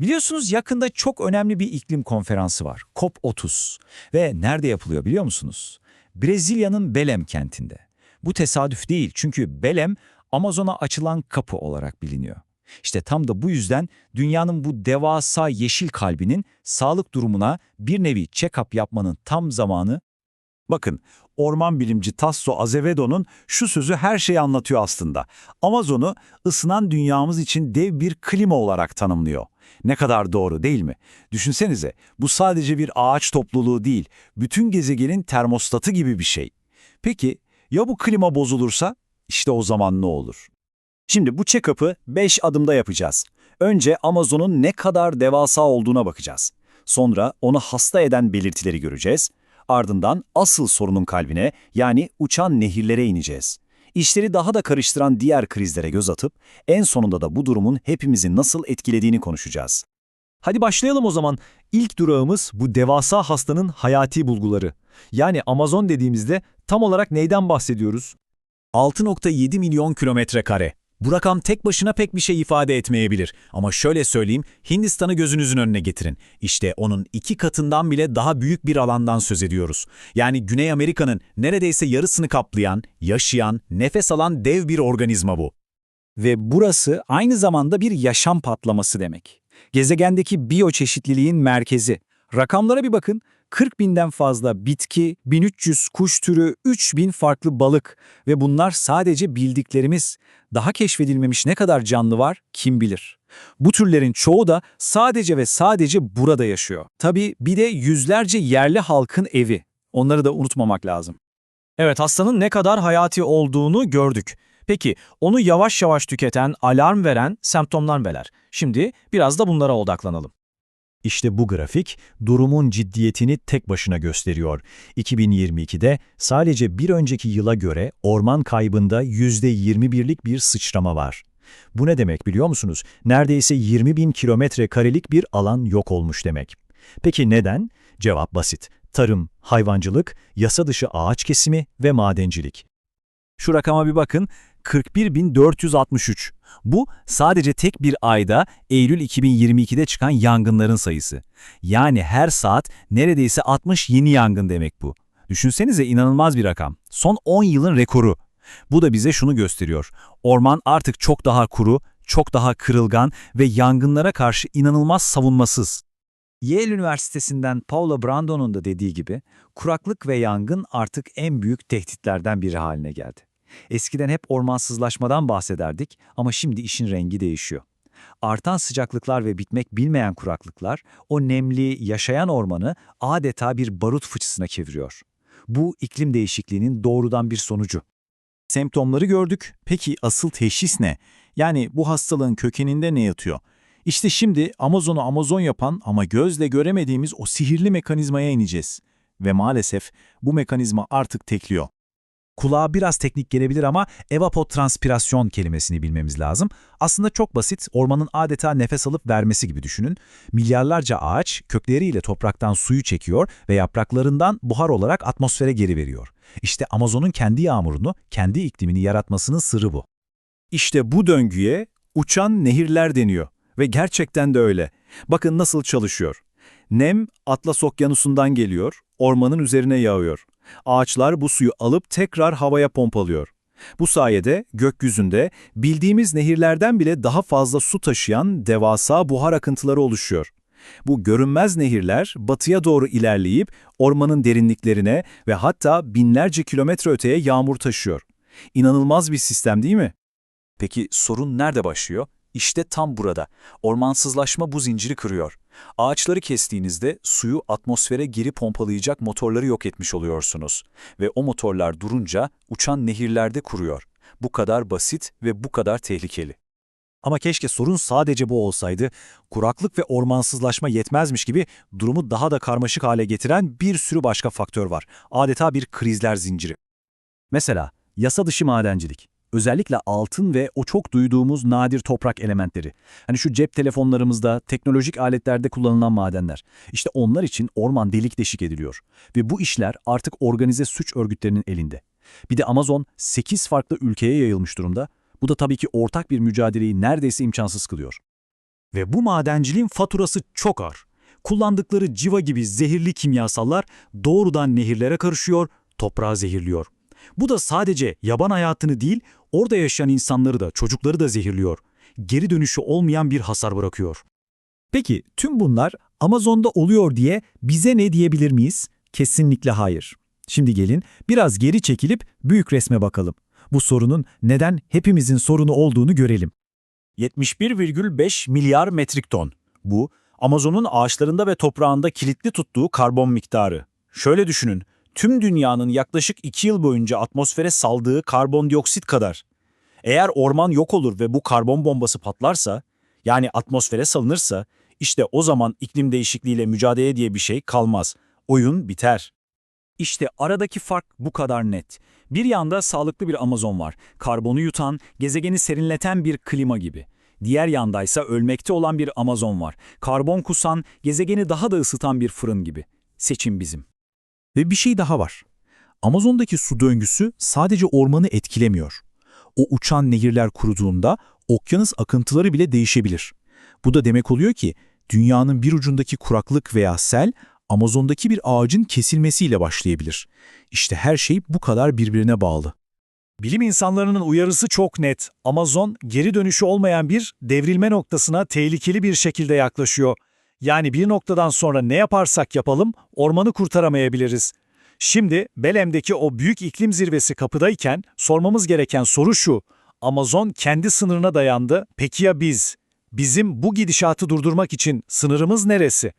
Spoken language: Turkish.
Biliyorsunuz yakında çok önemli bir iklim konferansı var. COP30. Ve nerede yapılıyor biliyor musunuz? Brezilya'nın Belem kentinde. Bu tesadüf değil çünkü Belem Amazon'a açılan kapı olarak biliniyor. İşte tam da bu yüzden dünyanın bu devasa yeşil kalbinin sağlık durumuna bir nevi check-up yapmanın tam zamanı Bakın, orman bilimci Tasso Azevedo'nun şu sözü her şeyi anlatıyor aslında. Amazon'u ısınan dünyamız için dev bir klima olarak tanımlıyor. Ne kadar doğru değil mi? Düşünsenize, bu sadece bir ağaç topluluğu değil, bütün gezegenin termostatı gibi bir şey. Peki, ya bu klima bozulursa? İşte o zaman ne olur? Şimdi bu check-up'ı 5 adımda yapacağız. Önce Amazon'un ne kadar devasa olduğuna bakacağız. Sonra onu hasta eden belirtileri göreceğiz. Ardından asıl sorunun kalbine yani uçan nehirlere ineceğiz. İşleri daha da karıştıran diğer krizlere göz atıp en sonunda da bu durumun hepimizi nasıl etkilediğini konuşacağız. Hadi başlayalım o zaman. İlk durağımız bu devasa hastanın hayati bulguları. Yani Amazon dediğimizde tam olarak neyden bahsediyoruz? 6.7 milyon kilometre kare. Bu rakam tek başına pek bir şey ifade etmeyebilir. Ama şöyle söyleyeyim, Hindistan'ı gözünüzün önüne getirin. İşte onun iki katından bile daha büyük bir alandan söz ediyoruz. Yani Güney Amerika'nın neredeyse yarısını kaplayan, yaşayan, nefes alan dev bir organizma bu. Ve burası aynı zamanda bir yaşam patlaması demek. Gezegendeki biyoçeşitliliğin merkezi. Rakamlara bir bakın. 40 binden fazla bitki, 1300 kuş türü, 3000 farklı balık ve bunlar sadece bildiklerimiz. Daha keşfedilmemiş ne kadar canlı var kim bilir. Bu türlerin çoğu da sadece ve sadece burada yaşıyor. Tabii bir de yüzlerce yerli halkın evi. Onları da unutmamak lazım. Evet hastanın ne kadar hayati olduğunu gördük. Peki onu yavaş yavaş tüketen, alarm veren semptomlar neler? Şimdi biraz da bunlara odaklanalım. İşte bu grafik durumun ciddiyetini tek başına gösteriyor. 2022'de sadece bir önceki yıla göre orman kaybında %21'lik bir sıçrama var. Bu ne demek biliyor musunuz? Neredeyse 20 bin kilometre karelik bir alan yok olmuş demek. Peki neden? Cevap basit. Tarım, hayvancılık, yasa dışı ağaç kesimi ve madencilik. Şu rakama bir bakın. 41.463. Bu sadece tek bir ayda Eylül 2022'de çıkan yangınların sayısı. Yani her saat neredeyse 60 yeni yangın demek bu. Düşünsenize inanılmaz bir rakam. Son 10 yılın rekoru. Bu da bize şunu gösteriyor. Orman artık çok daha kuru, çok daha kırılgan ve yangınlara karşı inanılmaz savunmasız. Yale Üniversitesi'nden Paula Brando'nun da dediği gibi kuraklık ve yangın artık en büyük tehditlerden biri haline geldi. Eskiden hep ormansızlaşmadan bahsederdik ama şimdi işin rengi değişiyor. Artan sıcaklıklar ve bitmek bilmeyen kuraklıklar o nemli, yaşayan ormanı adeta bir barut fıçısına çeviriyor. Bu iklim değişikliğinin doğrudan bir sonucu. Semptomları gördük. Peki asıl teşhis ne? Yani bu hastalığın kökeninde ne yatıyor? İşte şimdi Amazon'u Amazon yapan ama gözle göremediğimiz o sihirli mekanizmaya ineceğiz. Ve maalesef bu mekanizma artık tekliyor. Kulağa biraz teknik gelebilir ama evapotranspirasyon kelimesini bilmemiz lazım. Aslında çok basit, ormanın adeta nefes alıp vermesi gibi düşünün. Milyarlarca ağaç kökleriyle topraktan suyu çekiyor ve yapraklarından buhar olarak atmosfere geri veriyor. İşte Amazon'un kendi yağmurunu, kendi iklimini yaratmasının sırrı bu. İşte bu döngüye uçan nehirler deniyor ve gerçekten de öyle. Bakın nasıl çalışıyor. Nem Atlas Okyanusu'ndan geliyor, ormanın üzerine yağıyor. Ağaçlar bu suyu alıp tekrar havaya pompalıyor. Bu sayede gökyüzünde bildiğimiz nehirlerden bile daha fazla su taşıyan devasa buhar akıntıları oluşuyor. Bu görünmez nehirler batıya doğru ilerleyip ormanın derinliklerine ve hatta binlerce kilometre öteye yağmur taşıyor. İnanılmaz bir sistem değil mi? Peki sorun nerede başlıyor? İşte tam burada. Ormansızlaşma bu zinciri kırıyor. Ağaçları kestiğinizde suyu atmosfere geri pompalayacak motorları yok etmiş oluyorsunuz. Ve o motorlar durunca uçan nehirlerde kuruyor. Bu kadar basit ve bu kadar tehlikeli. Ama keşke sorun sadece bu olsaydı. Kuraklık ve ormansızlaşma yetmezmiş gibi durumu daha da karmaşık hale getiren bir sürü başka faktör var. Adeta bir krizler zinciri. Mesela yasa dışı madencilik. Özellikle altın ve o çok duyduğumuz nadir toprak elementleri. Hani şu cep telefonlarımızda, teknolojik aletlerde kullanılan madenler. İşte onlar için orman delik deşik ediliyor. Ve bu işler artık organize suç örgütlerinin elinde. Bir de Amazon 8 farklı ülkeye yayılmış durumda. Bu da tabii ki ortak bir mücadeleyi neredeyse imkansız kılıyor. Ve bu madenciliğin faturası çok ağır. Kullandıkları civa gibi zehirli kimyasallar doğrudan nehirlere karışıyor, toprağı zehirliyor. Bu da sadece yaban hayatını değil, orada yaşayan insanları da, çocukları da zehirliyor. Geri dönüşü olmayan bir hasar bırakıyor. Peki tüm bunlar Amazon'da oluyor diye bize ne diyebilir miyiz? Kesinlikle hayır. Şimdi gelin biraz geri çekilip büyük resme bakalım. Bu sorunun neden hepimizin sorunu olduğunu görelim. 71,5 milyar metrik ton. Bu, Amazon'un ağaçlarında ve toprağında kilitli tuttuğu karbon miktarı. Şöyle düşünün, tüm dünyanın yaklaşık 2 yıl boyunca atmosfere saldığı karbondioksit kadar. Eğer orman yok olur ve bu karbon bombası patlarsa, yani atmosfere salınırsa, işte o zaman iklim değişikliğiyle mücadele diye bir şey kalmaz. Oyun biter. İşte aradaki fark bu kadar net. Bir yanda sağlıklı bir Amazon var. Karbonu yutan, gezegeni serinleten bir klima gibi. Diğer yandaysa ölmekte olan bir Amazon var. Karbon kusan, gezegeni daha da ısıtan bir fırın gibi. Seçim bizim. Ve bir şey daha var. Amazon'daki su döngüsü sadece ormanı etkilemiyor. O uçan nehirler kuruduğunda okyanus akıntıları bile değişebilir. Bu da demek oluyor ki dünyanın bir ucundaki kuraklık veya sel Amazon'daki bir ağacın kesilmesiyle başlayabilir. İşte her şey bu kadar birbirine bağlı. Bilim insanlarının uyarısı çok net. Amazon geri dönüşü olmayan bir devrilme noktasına tehlikeli bir şekilde yaklaşıyor. Yani bir noktadan sonra ne yaparsak yapalım ormanı kurtaramayabiliriz. Şimdi Belem'deki o büyük iklim zirvesi kapıdayken sormamız gereken soru şu. Amazon kendi sınırına dayandı. Peki ya biz? Bizim bu gidişatı durdurmak için sınırımız neresi?